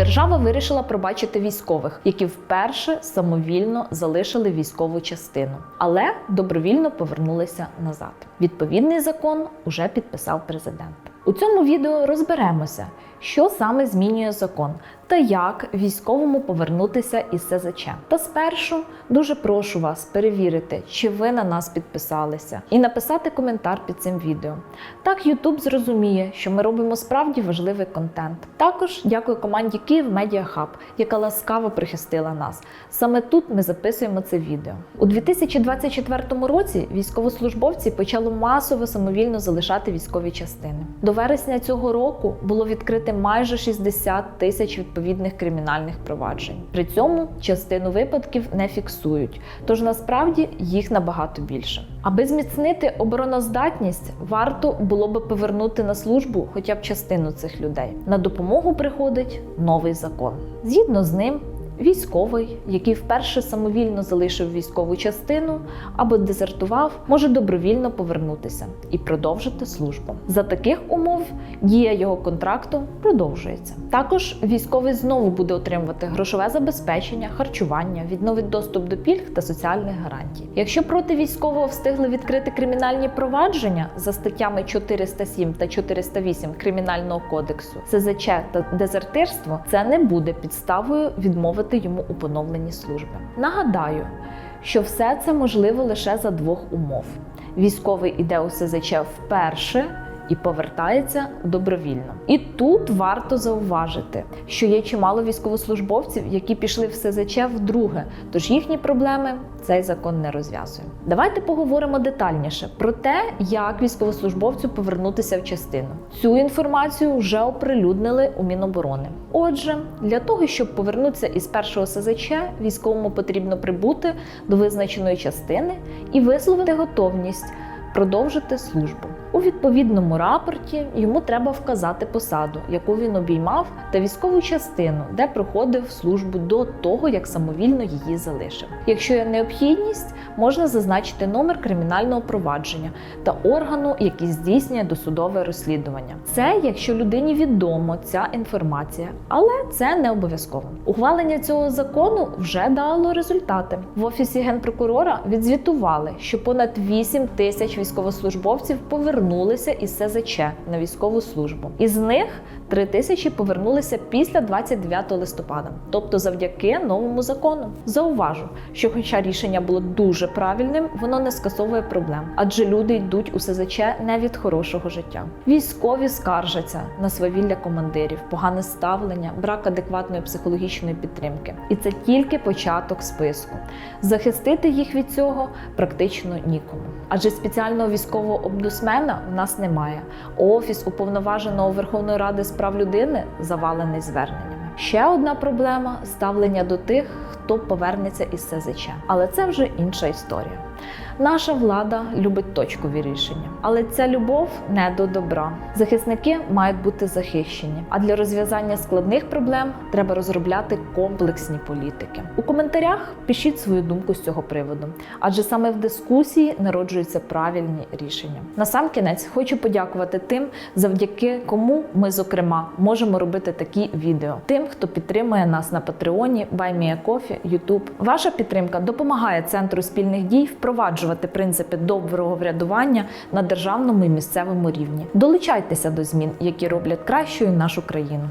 Держава вирішила пробачити військових, які вперше самовільно залишили військову частину, але добровільно повернулися назад. Відповідний закон уже підписав президент. У цьому відео розберемося, що саме змінює закон та як військовому повернутися із СЗЧ. Та спершу дуже прошу вас перевірити, чи ви на нас підписалися, і написати коментар під цим відео. Так YouTube зрозуміє, що ми робимо справді важливий контент. Також дякую команді Київ Media Hub, яка ласкаво прихистила нас. Саме тут ми записуємо це відео. У 2024 році військовослужбовці почали масово самовільно залишати військові частини. До вересня цього року було відкрите майже 60 тисяч відповідних кримінальних проваджень. При цьому частину випадків не фіксують, тож насправді їх набагато більше. Аби зміцнити обороноздатність, варто було би повернути на службу хоча б частину цих людей. На допомогу приходить новий закон. Згідно з ним. Військовий, який вперше самовільно залишив військову частину або дезертував, може добровільно повернутися і продовжити службу. За таких умов дія його контракту продовжується. Також військовий знову буде отримувати грошове забезпечення, харчування, відновить доступ до пільг та соціальних гарантій. Якщо проти військового встигли відкрити кримінальні провадження за статтями 407 та 408 Кримінального кодексу, СЗЧ та дезертирство, це не буде підставою відмовити йому у поновленні служби. Нагадаю, що все це можливо лише за двох умов: військовий іде у СЗЧ вперше. І повертається добровільно. І тут варто зауважити, що є чимало військовослужбовців, які пішли в СЗЧ вдруге, тож їхні проблеми цей закон не розв'язує. Давайте поговоримо детальніше про те, як військовослужбовцю повернутися в частину. Цю інформацію вже оприлюднили у Міноборони. Отже, для того, щоб повернутися із першого СЗЧ, військовому потрібно прибути до визначеної частини і висловити готовність продовжити службу. У відповідному рапорті йому треба вказати посаду, яку він обіймав, та військову частину, де проходив службу до того, як самовільно її залишив. Якщо є необхідність, можна зазначити номер кримінального провадження та органу, який здійснює досудове розслідування. Це якщо людині відомо ця інформація, але це не обов'язково. Ухвалення цього закону вже дало результати. В офісі генпрокурора відзвітували, що понад 8 тисяч військовослужбовців повернулися із СЗЧ на військову службу. Із них 3 тисячі повернулися після 29 листопада, тобто завдяки новому закону. Зауважу, що, хоча рішення було дуже правильним, воно не скасовує проблем, адже люди йдуть у СЗЧ не від хорошого життя. Військові скаржаться на свавілля командирів, погане ставлення, брак адекватної психологічної підтримки. І це тільки початок списку. Захистити їх від цього практично нікому. Адже спеціального військового омбудсмена в нас немає. Офіс уповноваженого Верховної Ради з прав людини завалений зверненнями. Ще одна проблема ставлення до тих, хто повернеться із СЗЧ. Але це вже інша історія. Наша влада любить точкові рішення, але ця любов не до добра. Захисники мають бути захищені. А для розв'язання складних проблем треба розробляти комплексні політики. У коментарях пишіть свою думку з цього приводу, адже саме в дискусії народжуються правильні рішення. Насамкінець хочу подякувати тим, завдяки кому ми, зокрема, можемо робити такі відео. Тим, хто підтримує нас на Патреоні, BuyMeACoffee, YouTube. Ваша підтримка допомагає центру спільних дій впроваджувати принципи доброго врядування на державному і місцевому рівні. Долучайтеся до змін, які роблять кращою нашу країну.